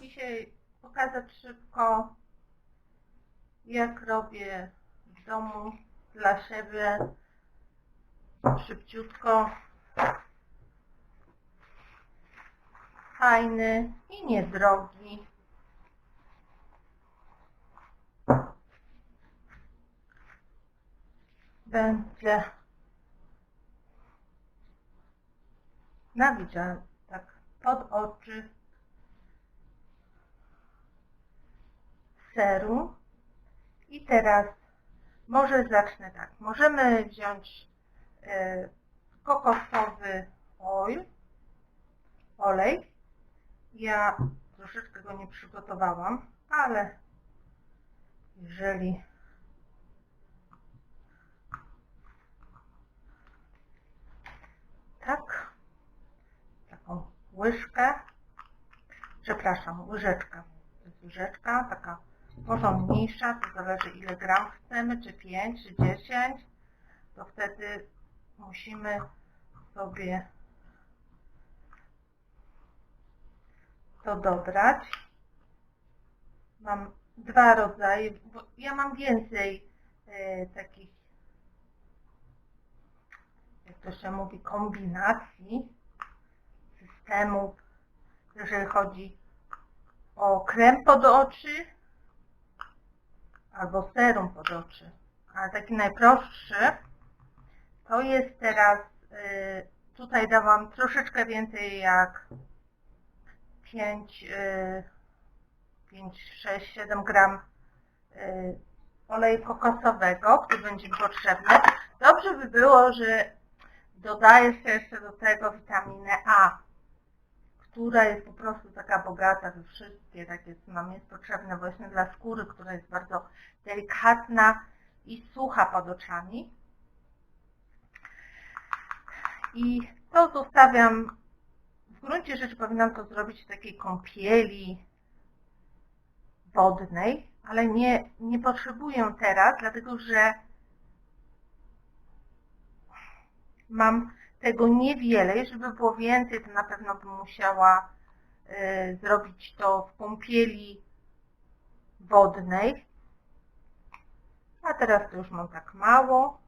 Dzisiaj pokazać szybko, jak robię w domu dla siebie szybciutko. Fajny i niedrogi. Będzie nawidział tak pod oczy seru. I teraz może zacznę tak. Możemy wziąć e, kokosowy oil, olej. Ja troszeczkę go nie przygotowałam, ale jeżeli tak, taką łyżkę, przepraszam, łyżeczkę, to jest łyżeczka, taka porządniejsza, to zależy ile gram chcemy, czy 5, czy 10, to wtedy musimy sobie to dobrać. Mam dwa rodzaje, bo ja mam więcej e, takich, jak to się mówi, kombinacji systemów, jeżeli chodzi o krem pod oczy albo serum pod oczy. Ale taki najprostszy to jest teraz, y, tutaj dałam troszeczkę więcej jak 5, 5 6, 7 gram y, oleju kokosowego, który będzie potrzebny. Dobrze by było, że dodaję się jeszcze do tego witaminę A, która jest po prostu taka bogata we wszystkie takie, co nam jest potrzebne właśnie dla skóry, która jest bardzo delikatna i sucha pod oczami. I to zostawiam, w gruncie rzeczy powinnam to zrobić w takiej kąpieli wodnej, ale nie, nie potrzebuję teraz, dlatego że mam tego niewiele. Żeby było więcej, to na pewno bym musiała y, zrobić to w kąpieli wodnej. A teraz to już mam tak mało.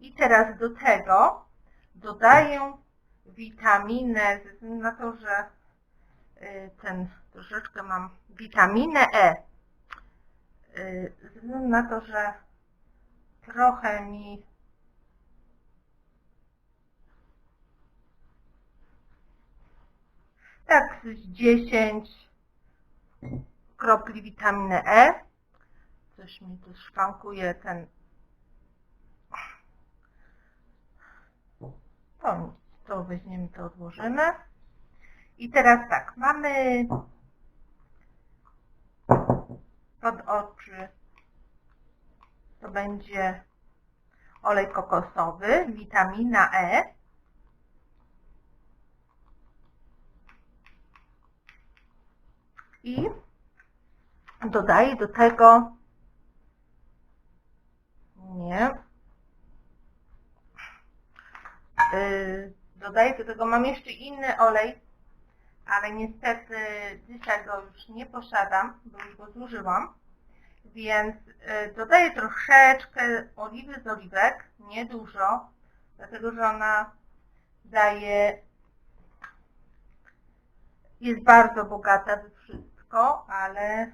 I teraz do tego dodaję witaminę, ze względu na to, że y, ten troszeczkę mam witaminę E. Y, ze względu na to, że trochę mi tak z 10 kropli witaminy E. Coś mi tu szwankuje ten to nic, to weźmiemy, to odłożymy. I teraz tak, mamy pod oczy to będzie olej kokosowy, witamina E. I dodaję do tego nie yy, dodaję do tego, mam jeszcze inny olej, ale niestety dzisiaj go już nie posiadam, bo już go zużyłam, więc yy, dodaję troszeczkę oliwy z oliwek, niedużo, dlatego że ona daje, jest bardzo bogata ale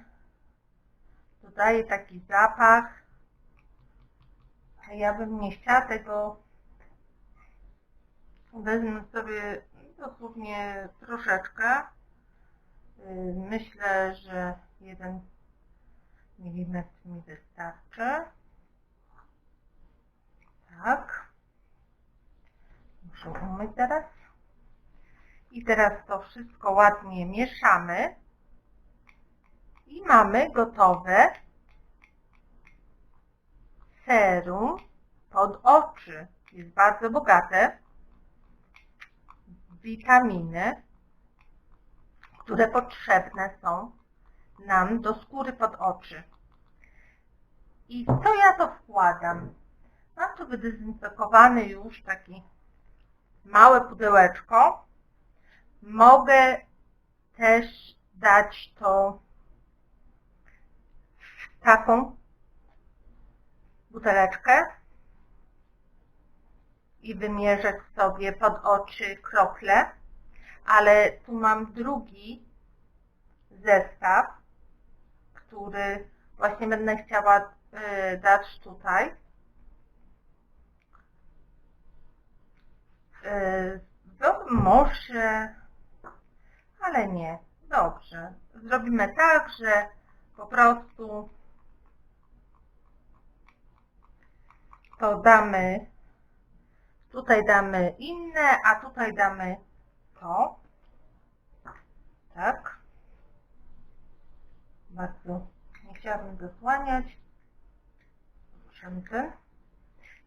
dodaje taki zapach, ja bym nie chciała tego Wezmę sobie dosłownie troszeczkę. Y, Myślę, że jeden milimetr mi wystarczy. Tak. Muszę umyć teraz. I teraz to wszystko ładnie mieszamy. I mamy gotowe serum pod oczy. Jest bardzo bogate witaminy, które potrzebne są nam do skóry pod oczy. I co ja to wkładam? Mam tu wydezynfekowany już taki małe pudełeczko. Mogę też dać to w taką buteleczkę i wymierzać sobie pod oczy krople, ale tu mam drugi zestaw, który właśnie będę chciała y, dać tutaj. Y, No może, ale nie. Dobrze. Zrobimy tak, że po prostu to damy, tutaj damy inne, a tutaj damy to. Tak. Bardzo nie chciałabym zasłaniać. Sprzęty.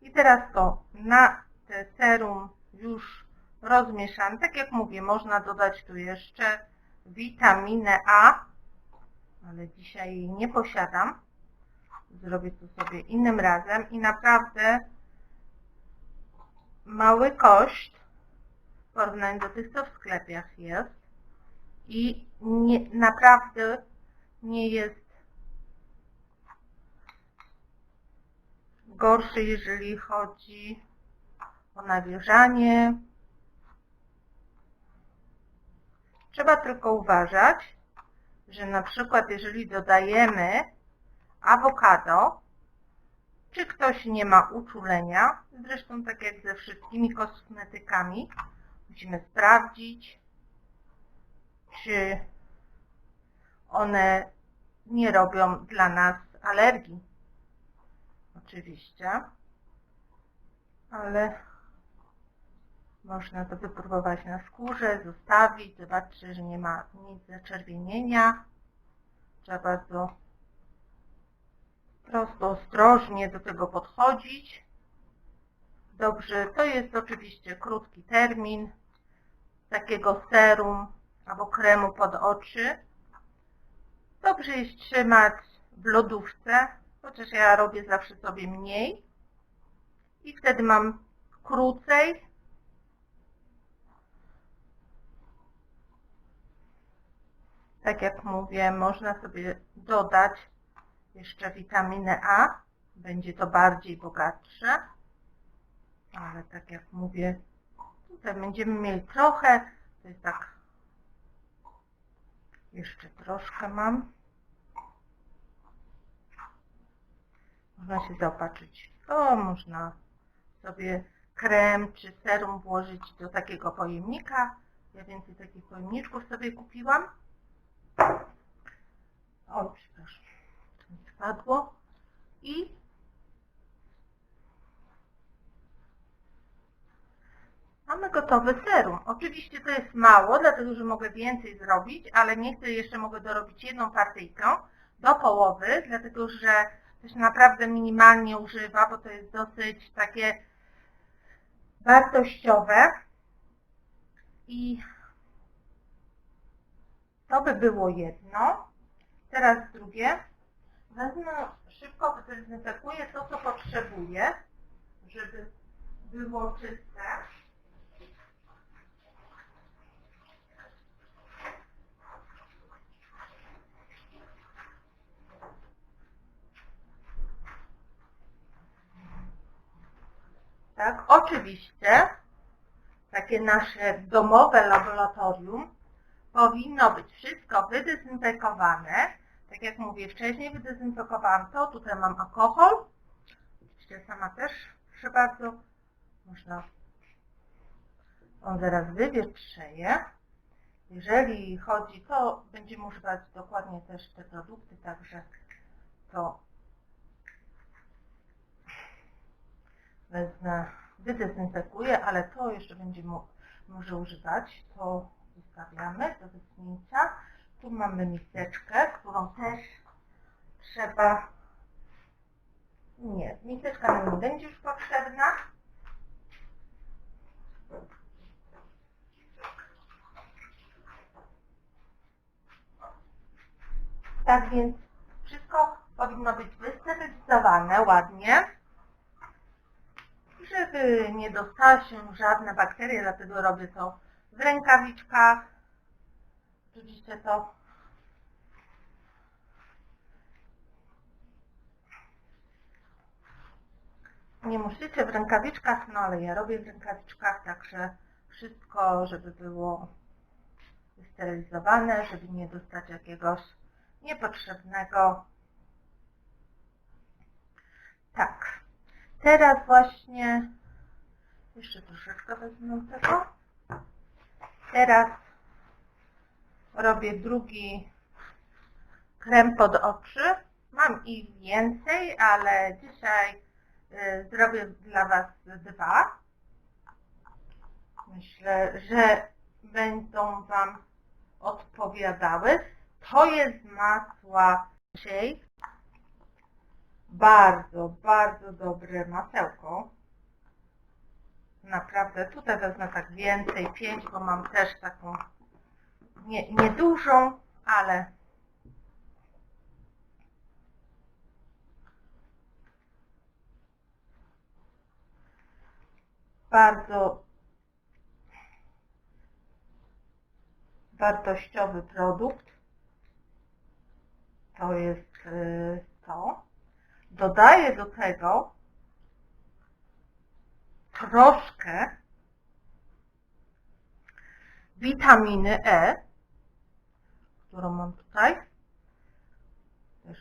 I teraz to na te serum już rozmieszam. Tak jak mówię, można dodać tu jeszcze witaminę A, ale dzisiaj jej nie posiadam. Zrobię to sobie innym razem i naprawdę mały koszt w porównaniu do tych, co w sklepach jest i nie, naprawdę nie jest gorszy, jeżeli chodzi o nawilżanie. Trzeba tylko uważać, że na przykład jeżeli dodajemy awokado, czy ktoś nie ma uczulenia, zresztą tak jak ze wszystkimi kosmetykami, musimy sprawdzić, czy one nie robią dla nas alergii. Oczywiście, ale można to wypróbować na skórze, zostawić, zobaczyć, że nie ma nic zaczerwienienia. Trzeba bardzo prosto, ostrożnie do tego podchodzić. Dobrze, to jest oczywiście krótki termin takiego serum albo kremu pod oczy. Dobrze jest trzymać w lodówce, chociaż ja robię zawsze sobie mniej. I wtedy mam krócej. Tak jak mówię, można sobie dodać jeszcze witaminę A. Będzie to bardziej bogatsze. Ale tak jak mówię, tutaj będziemy mieli trochę. To jest tak. Jeszcze troszkę mam. Można się zaopatrzyć. O, można sobie krem czy serum włożyć do takiego pojemnika. Ja więcej takich pojemniczków sobie kupiłam. O, przepraszam mi spadło i mamy gotowy serum. Oczywiście to jest mało, dlatego że mogę więcej zrobić, ale nie chcę, jeszcze mogę dorobić jedną partyjkę do połowy, dlatego że to się naprawdę minimalnie używa, bo to jest dosyć takie wartościowe i to by było jedno. Teraz drugie. Wezmę, szybko zdezynfekuję to, co potrzebuję, żeby było czyste. Tak, oczywiście takie nasze domowe laboratorium powinno być wszystko wydezynfekowane, tak jak mówię, wcześniej wydezynfekowałam to, tutaj mam alkohol. Oczywiście sama też, proszę bardzo, można, on zaraz wywietrzeje. Jeżeli chodzi, to będziemy używać dokładnie też te produkty, także to wezmę, wydezynfekuję, ale to jeszcze będzie może używać, to zostawiamy do wysunięcia. Tu mamy miseczkę, którą też trzeba... Nie, miseczka nam nie będzie już potrzebna. Tak więc wszystko powinno być wysterylizowane ładnie, żeby nie dostała się żadna bakteria, dlatego robię to w rękawiczkach. Widzicie to? Nie musicie w rękawiczkach, no ale ja robię w rękawiczkach, także wszystko, żeby było wysterylizowane, żeby nie dostać jakiegoś niepotrzebnego. Tak. Teraz właśnie jeszcze troszeczkę wezmę tego. Teraz robię drugi krem pod oczy. Mam ich więcej, ale dzisiaj y, zrobię dla Was dwa. Myślę, że będą Wam odpowiadały. To jest masła dzisiaj. Bardzo, bardzo dobre masełko. Naprawdę, tutaj wezmę tak więcej, pięć, bo mam też taką nie, niedużą, ale bardzo wartościowy produkt. To jest y, to. Dodaję do tego troszkę witaminy E, którą mam tutaj. Też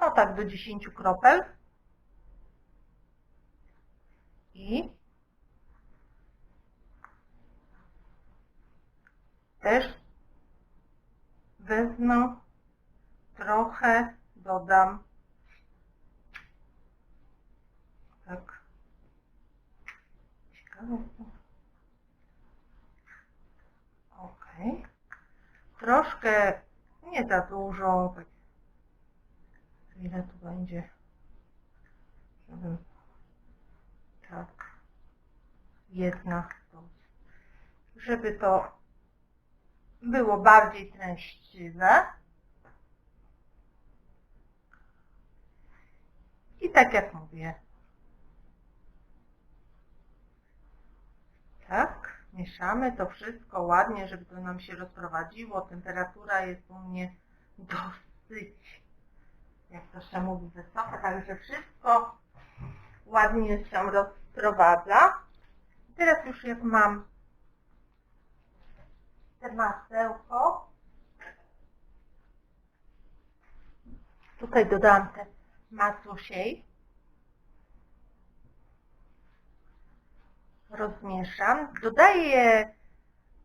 No tak, do 10 kropel. I też wezmę trochę, dodam tak ciekawe to. Ok troszkę nie za dużo tak ile tu będzie żebym tak jedna żeby to było bardziej treściwe. I tak jak mówię, tak, mieszamy to wszystko ładnie, żeby to nam się rozprowadziło. Temperatura jest u mnie dosyć, jak to się mówi, wysoka, także wszystko ładnie się rozprowadza. Teraz już jak mam te masełko. Tutaj dodałam te masło. Rozmieszam. Dodaję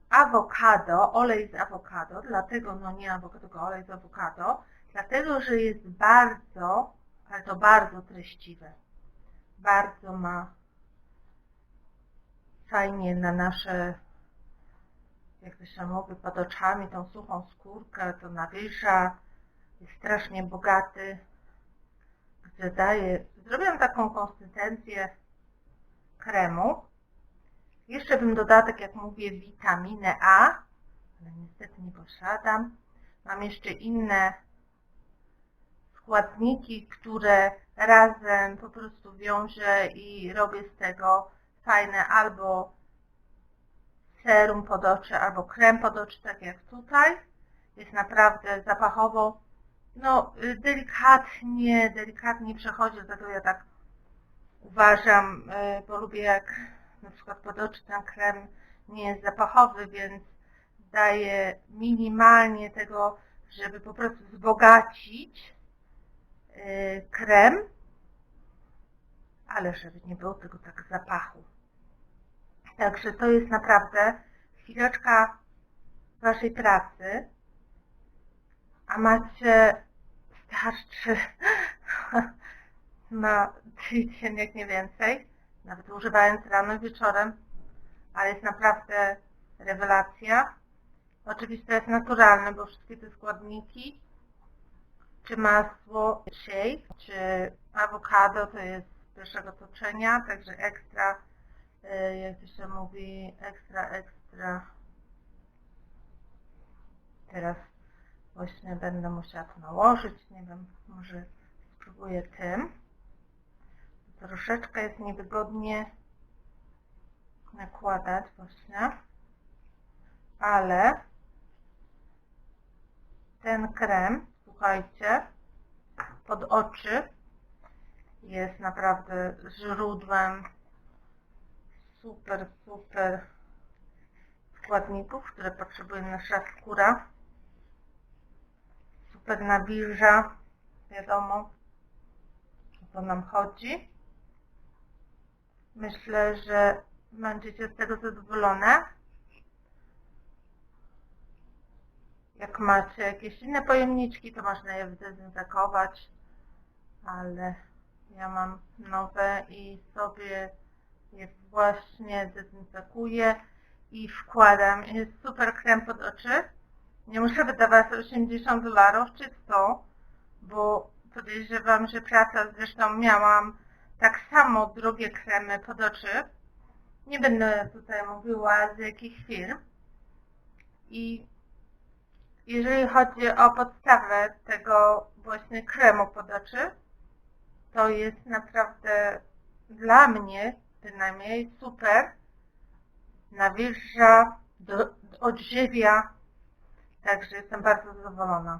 awokado, olej z awokado, dlatego, no nie awokado, tylko olej z awokado, dlatego, że jest bardzo, ale to bardzo treściwe. Bardzo ma fajnie na nasze jak to się mówi, pod oczami, tą suchą skórkę, to nawilża, jest strasznie bogaty, gdzie daje, zrobiłam taką konsystencję kremu. Jeszcze bym dodała, tak jak mówię, witaminę A, ale niestety nie posiadam. Mam jeszcze inne składniki, które razem po prostu wiążę i robię z tego fajne albo serum pod oczy albo krem pod oczy, tak jak tutaj. Jest naprawdę zapachowo, no delikatnie, delikatnie przechodzi, dlatego ja tak uważam, y, bo lubię jak na przykład pod oczy ten krem nie jest zapachowy, więc daje minimalnie tego, żeby po prostu wzbogacić y, krem, ale żeby nie było tego tak zapachu. Także to jest naprawdę chwileczka Waszej pracy, a macie starczy na tydzień, jak nie więcej, nawet używając rano i wieczorem, ale jest naprawdę rewelacja. Oczywiście to jest naturalne, bo wszystkie te składniki, czy masło, siej, czy awokado to jest z pierwszego toczenia, także ekstra E, jak to się mówi, ekstra, ekstra. Teraz właśnie będę musiała to nałożyć, nie wiem, może spróbuję tym. Troszeczkę jest niewygodnie nakładać właśnie, ale ten krem, słuchajcie, pod oczy jest naprawdę źródłem super, super składników, które potrzebuje nasza skóra. Super nawilża, wiadomo, o co nam chodzi. Myślę, że będziecie z tego zadowolone. Jak macie jakieś inne pojemniczki, to można je zdezynfekować, ale ja mam nowe i sobie je właśnie dezynfekuję i wkładam. Jest super krem pod oczy. Nie muszę wydawać 80 dolarów czy 100, bo podejrzewam, że praca zresztą miałam tak samo drogie kremy pod oczy. Nie będę tutaj mówiła z jakich firm. I jeżeli chodzi o podstawę tego właśnie kremu pod oczy, to jest naprawdę dla mnie bynajmniej super. Nawilża, do, odżywia, także jestem bardzo zadowolona.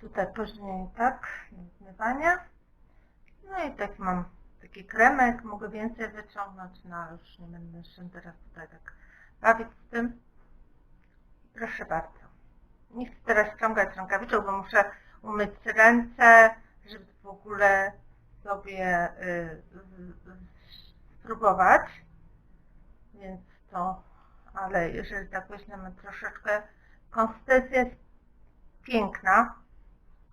Tutaj później tak, zmywania. No i tak mam taki kremek, mogę więcej wyciągnąć, no ale już nie będę się teraz tutaj tak bawić z tym. Proszę bardzo. Nie chcę teraz ściągać rękawiczek, bo muszę umyć ręce, żeby w ogóle sobie y, spróbować. Więc to, ale jeżeli tak weźmiemy troszeczkę, konsystencja jest piękna.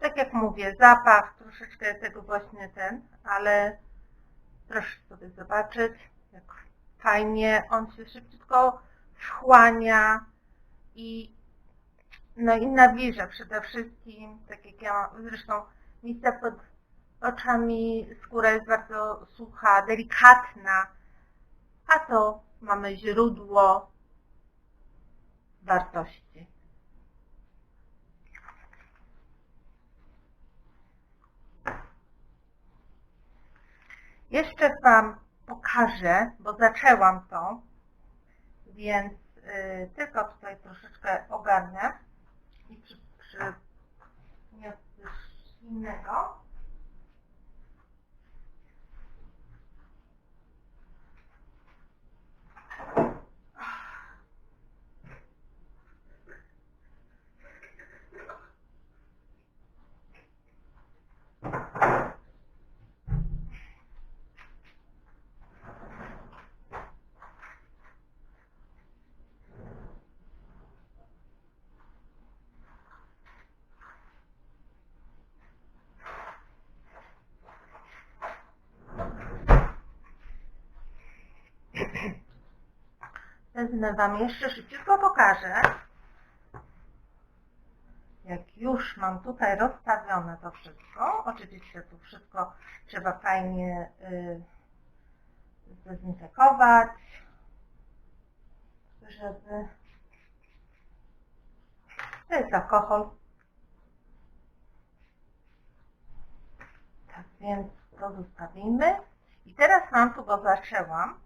Tak jak mówię, zapach troszeczkę tego właśnie ten, ale proszę sobie zobaczyć, jak fajnie on się szybciutko wchłania i no i nawilża przede wszystkim, tak jak ja mam, zresztą miejsce pod oczami skóra jest bardzo sucha, delikatna, a to mamy źródło wartości. Jeszcze Wam pokażę, bo zaczęłam to, więc y, tylko tutaj troszeczkę ogarnę i przy, przy innego. Wam jeszcze szybciutko pokażę. Jak już mam tutaj rozstawione to wszystko, oczywiście tu wszystko trzeba fajnie y, zdezynfekować, żeby... To jest alkohol. Tak więc to zostawimy. I teraz mam tu go zaczęłam.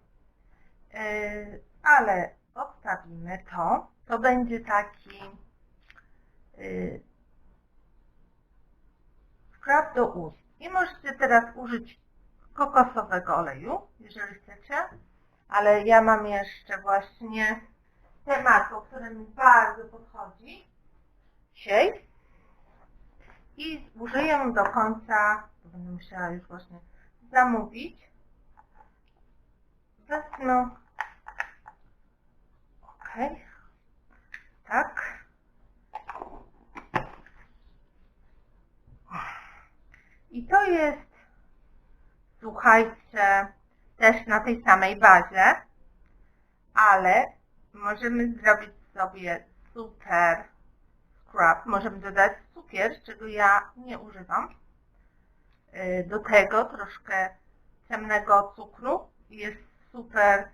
Yy, ale odstawimy to. To będzie taki yy, do ust. I możecie teraz użyć kokosowego oleju, jeżeli chcecie, ale ja mam jeszcze właśnie temat, o którym mi bardzo podchodzi dzisiaj i użyję do końca, będę musiała już właśnie zamówić. Wezmę ok, tak. I to jest, słuchajcie, też na tej samej bazie, ale możemy zrobić sobie super scrub. Możemy dodać cukier, czego ja nie używam. Do tego troszkę ciemnego cukru. Jest super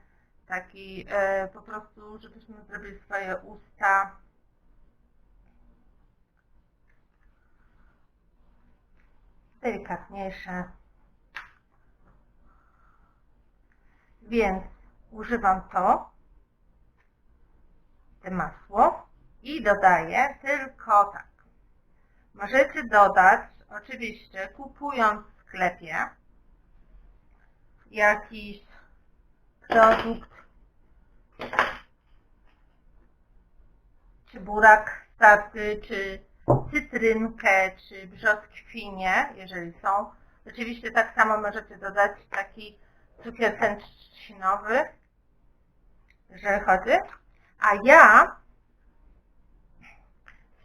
taki e, po prostu, żebyśmy zrobili swoje usta delikatniejsze. Więc używam to, te masło I dodaję tylko tak. Możecie dodać, oczywiście kupując w sklepie, jakiś produkt, czy burak starty, czy cytrynkę, czy brzoskwinie, jeżeli są. Oczywiście tak samo możecie dodać taki cukier trzcinowy, jeżeli chodzi. A ja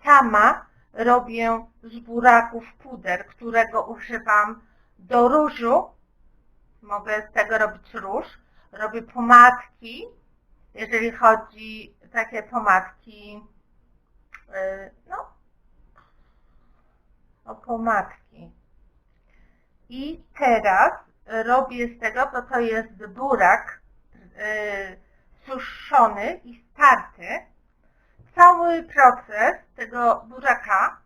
sama robię z buraków puder, którego używam do różu. Mogę z tego robić róż. Robię pomadki, jeżeli chodzi takie pomadki, no, o pomadki. I teraz robię z tego, bo to jest burak yy, suszony i starty. Cały proces tego buraka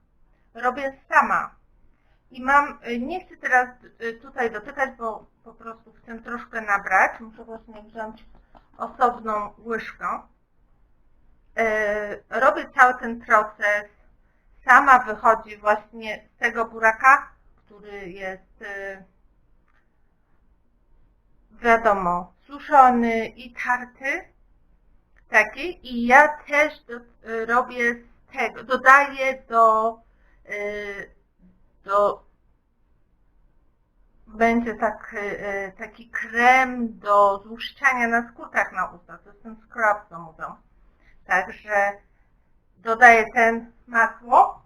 robię sama. I mam, yy, nie chcę teraz tutaj dotykać, bo po prostu chcę troszkę nabrać. Muszę właśnie wziąć osobną łyżkę. Yy, robię cały ten proces. Sama wychodzi właśnie z tego buraka, który jest yy, wiadomo, suszony i tarty taki i ja też do, y, robię z tego, dodaję do, do będzie tak, taki krem do złuszczania na skórkach na ustach, to jest ten scrub, co mówią. Także dodaję ten masło.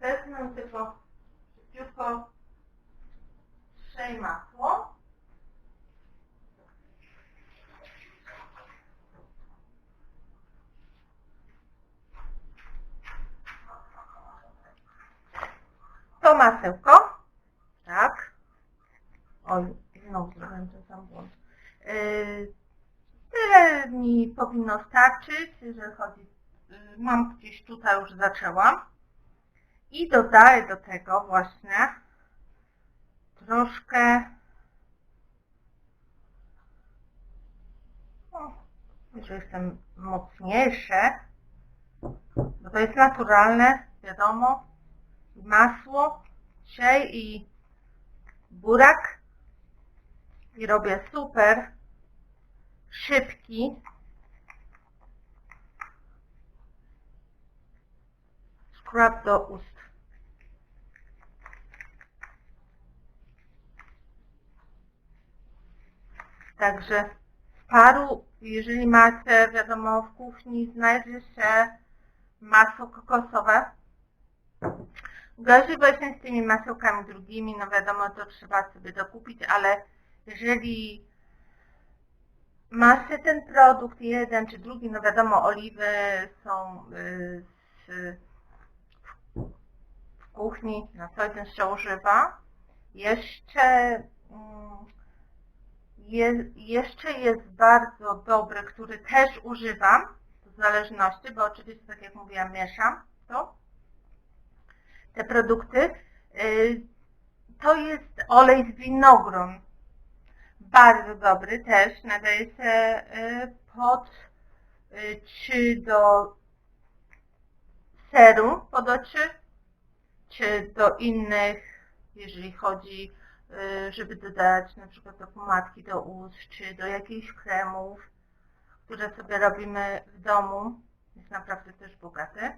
Wezmę tylko szybciutko trzej masło. To masełko, tak. Oj, znowu zrobiłem ten sam błąd. Yy, tyle mi powinno starczyć, jeżeli chodzi, yy, mam gdzieś tutaj już zaczęłam. I dodaję do tego właśnie troszkę o, jeżeli jestem mocniejsze, bo to jest naturalne, wiadomo, masło dzisiaj i burak i robię super szybki scrub do ust. Także w paru, jeżeli macie, wiadomo, w kuchni znajdzie się masło kokosowe. Gorzej właśnie z tymi masełkami drugimi, no wiadomo, to trzeba sobie dokupić, ale jeżeli macie ten produkt jeden czy drugi, no wiadomo, oliwy są y, z, w kuchni, na co dzień się używa. Jeszcze mm, je, jeszcze jest bardzo dobry, który też używam, w zależności, bo oczywiście, tak jak mówiłam, mieszam to, te produkty. Y, to jest olej z winogron. Bardzo dobry też, nadaje się y, pod czy do serum pod oczy, czy do innych, jeżeli chodzi Y, żeby dodać na przykład do pomadki do ust, czy do jakichś kremów, które sobie robimy w domu. Jest naprawdę też bogaty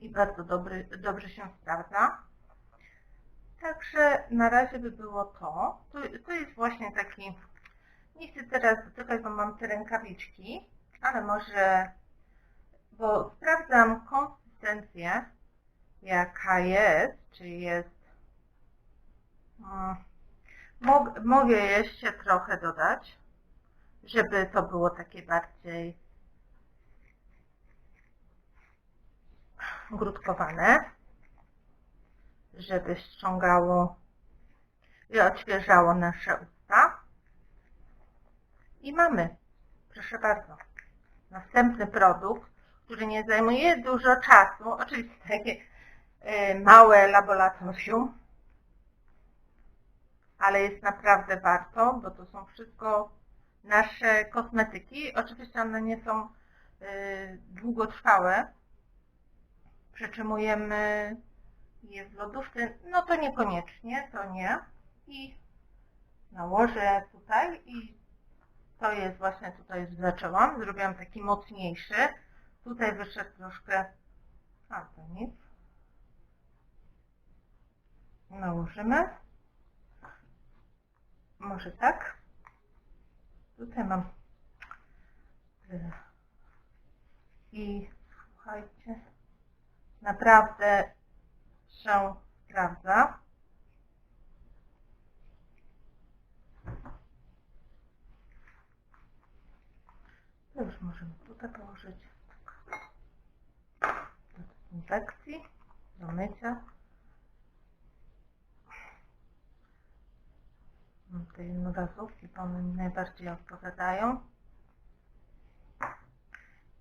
i bardzo dobry, dobrze się sprawdza. Także na razie by było to. To, to jest właśnie taki, nie chcę teraz dotykać, bo mam te rękawiczki, ale może, bo sprawdzam konsystencję, jaka jest, czy jest Mog, mogę jeszcze trochę dodać, żeby to było takie bardziej grudkowane, żeby ściągało i odświeżało nasze usta. I mamy, proszę bardzo, następny produkt, który nie zajmuje dużo czasu, oczywiście takie y, małe laboratorium, ale jest naprawdę warto, bo to są wszystko nasze kosmetyki. Oczywiście one nie są y, długotrwałe. Przetrzymujemy je w lodówce, no to niekoniecznie, to nie. I nałożę tutaj i to jest właśnie tutaj zaczęłam. Zrobiłam taki mocniejszy. Tutaj wyszedł troszkę, a to nic. Nałożymy. Może tak. Tutaj mam. y, I słuchajcie, naprawdę się sprawdza. To już możemy tutaj położyć do dezynfekcji, do mycia. Mam te jednorazówki, mi najbardziej odpowiadają.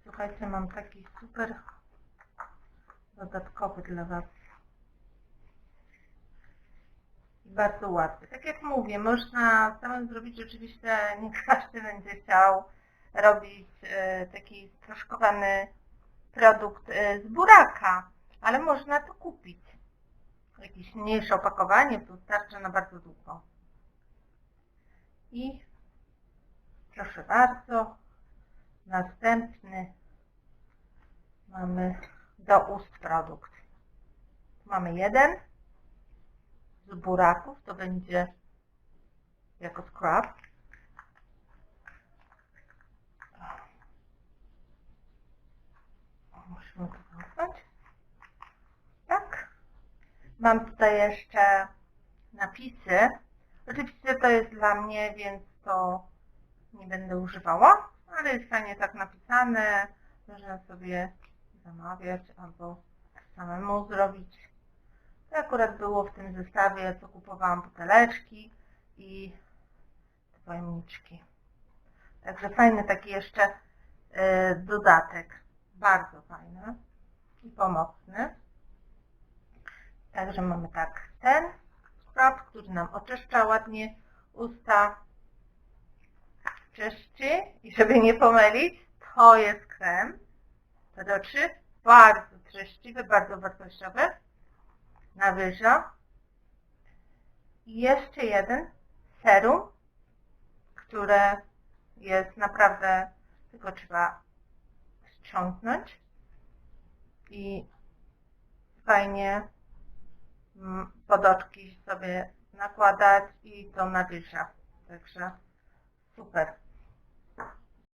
Słuchajcie, mam taki super dodatkowy dla Was. I bardzo łatwy. Tak jak mówię, można samym zrobić oczywiście, nie każdy będzie chciał robić e, taki sproszkowany produkt e, z buraka, ale można to kupić. Jakieś mniejsze opakowanie, to starczy na bardzo długo. I proszę bardzo, następny mamy do ust produkt. Mamy jeden z buraków, to będzie jako scrub. Musimy to zamknąć. Tak. Mam tutaj jeszcze napisy. Oczywiście to jest dla mnie, więc to nie będę używała, ale jest fajnie tak napisane. Można sobie zamawiać albo samemu zrobić. To akurat było w tym zestawie, co kupowałam buteleczki i pojemniczki. Także fajny taki jeszcze y, dodatek. Bardzo fajny i pomocny. Także mamy tak ten scrub, który nam oczyszcza ładnie usta, czyści i żeby nie pomylić, to jest krem do oczy, bardzo treściwy, bardzo wartościowy, nawyża. I jeszcze jeden serum, które jest naprawdę, tylko trzeba ściągnąć i fajnie mm, pod oczki sobie nakładać i to nawyża. Także super.